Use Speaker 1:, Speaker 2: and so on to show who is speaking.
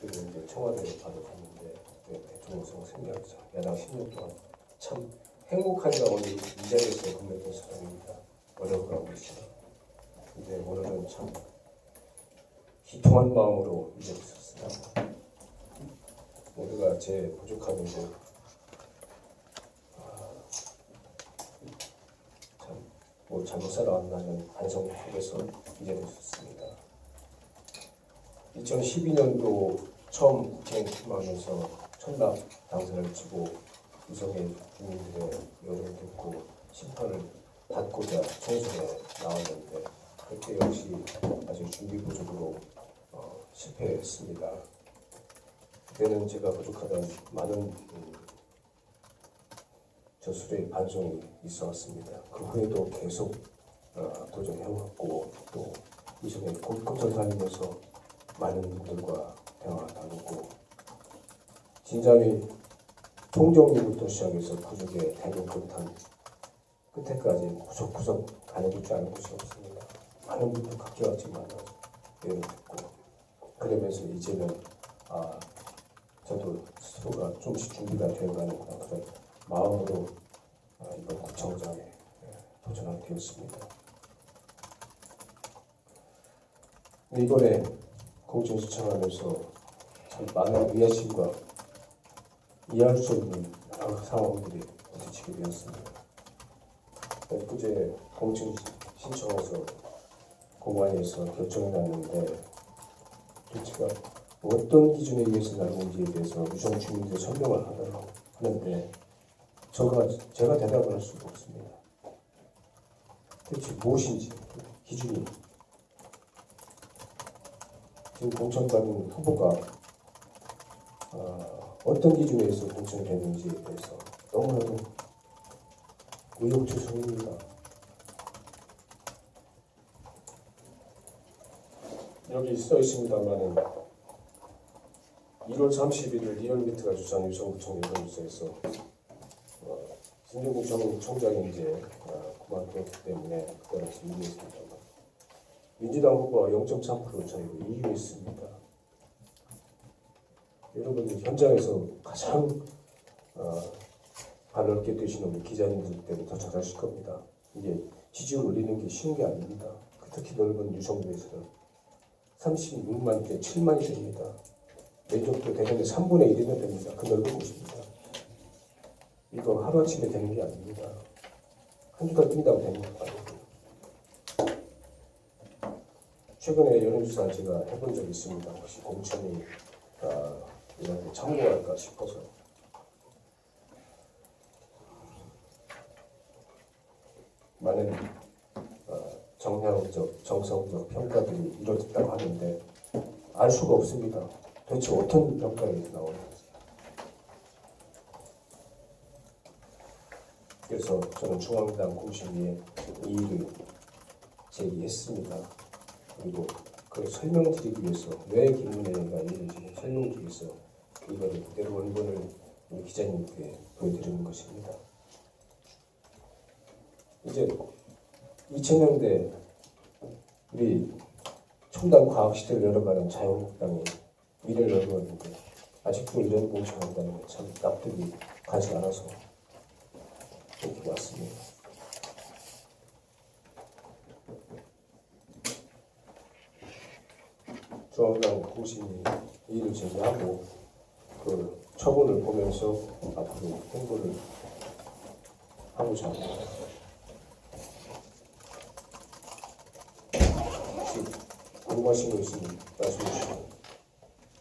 Speaker 1: 그리고 이제 청와대에 바로 갔는데 네, 대통령성 생략자 야당 10년 동안 참 행복하지 않은 이 자리에서 근무했던 사람입니다. 어려운 하고 있습니다. 근데 오늘은 참 기통한 마음으로 이제 있었습니다. 모두가 제 부족함을 이제 참뭐 잘못 살아왔나는 반성 속에서 이제 됐습니다. 2012년도 처음 국회에 출마하면서 천당 당선을 치고 유성의 국민들의 여론을 듣고 심판을 받고자 총선에 나왔는데 그때 역시 아직 준비 부족으로 어, 실패했습니다. 그때는 제가 부족하던 많은 음, 저술의 반성이 있어 왔습니다. 그 후에도 계속 어, 도전해왔고 또 이전에 곳곳을 다니면서 많은 분들과 대화 나누고 진작에 총정리부터 시작해서 부족의 대목부터 끝에까지 구석구석 가려주지 않은 곳이 없습니다. 많은 분들 각기왔지만 예를 듣고 그러면서 이제는 아 저도 스스로가 조금씩 준비가 되어가는구나 그런 마음으로 아, 이번 구청장에 예, 도전하게 되었습니다. 이번에 공천 신청하면서 참 많은 의아심과 이해할 수 없는 여러 상황들이 부딪히게 되었습니다. 엊그제 공천 신청해서 공안에서 결정이 났는데 도대체가 어떤 기준에 의해서 나는지에 대해서 유성 주민들 설명을 하더라고 하는데 저가 제가 대답을 할 수가 없습니다. 대체 무엇인지 기준이 지금 공천받은 후보가 어, 어떤 기준에 의해서 공천이 됐는지에 대해서 너무나도 의욕투성입니다. 여기 써 있습니다만은 1월 31일 리얼미트가 주최한 유성구청 여론조사에서 어, 신정구청 총장이 이제 어, 그만뒀기 때문에 그때 당시 2위했습니다만 민주당 후보가 0.3% 차이로 2위했습니다. 여러분 현장에서 가장 어, 발 넓게 되시는 우리 기자님들 때문에 더 잘하실 겁니다. 이게 지지율 올리는 게 쉬운 게 아닙니다. 그 특히 넓은 유성구에서는 36만 대 7만이 됩니다. 면적도 대전의 3분의 1이나 됩니다. 그 넓은 곳입니다. 이거 하루아침에 되는 게 아닙니다. 한두 달 뛴다고 되는 것도 아니고 최근에 여론조사 제가 해본 적이 있습니다. 혹시 공천이 아, 이렇게 참고할까 싶어서 많은 어, 정량적, 정성적 평가들이 이루어졌다고 하는데 알 수가 없습니다. 도대체 어떤 평가가 나오는지. 그래서 저는 중앙당 공심위에 이의를 제기했습니다. 그리고 그걸 설명드리기 위해서 왜 김문혜가 지금 설명드리기 위해서 이거를 그대로 원본을 기자님께 보여드리는 것입니다. 이제 2000년대 우리 첨단 과학 시대를 열어가는 자유한국당이 미래를 열어갔는데 아직도 이런 공천한다는 게참 납득이 가지 않아서 이렇게 왔습니다. 중앙당 공신이 이의를 제기하고 그 처분을 보면서 앞으로 행보를 하고자 합니다. 혹시 궁금하신 거 있으면 말씀해 주시면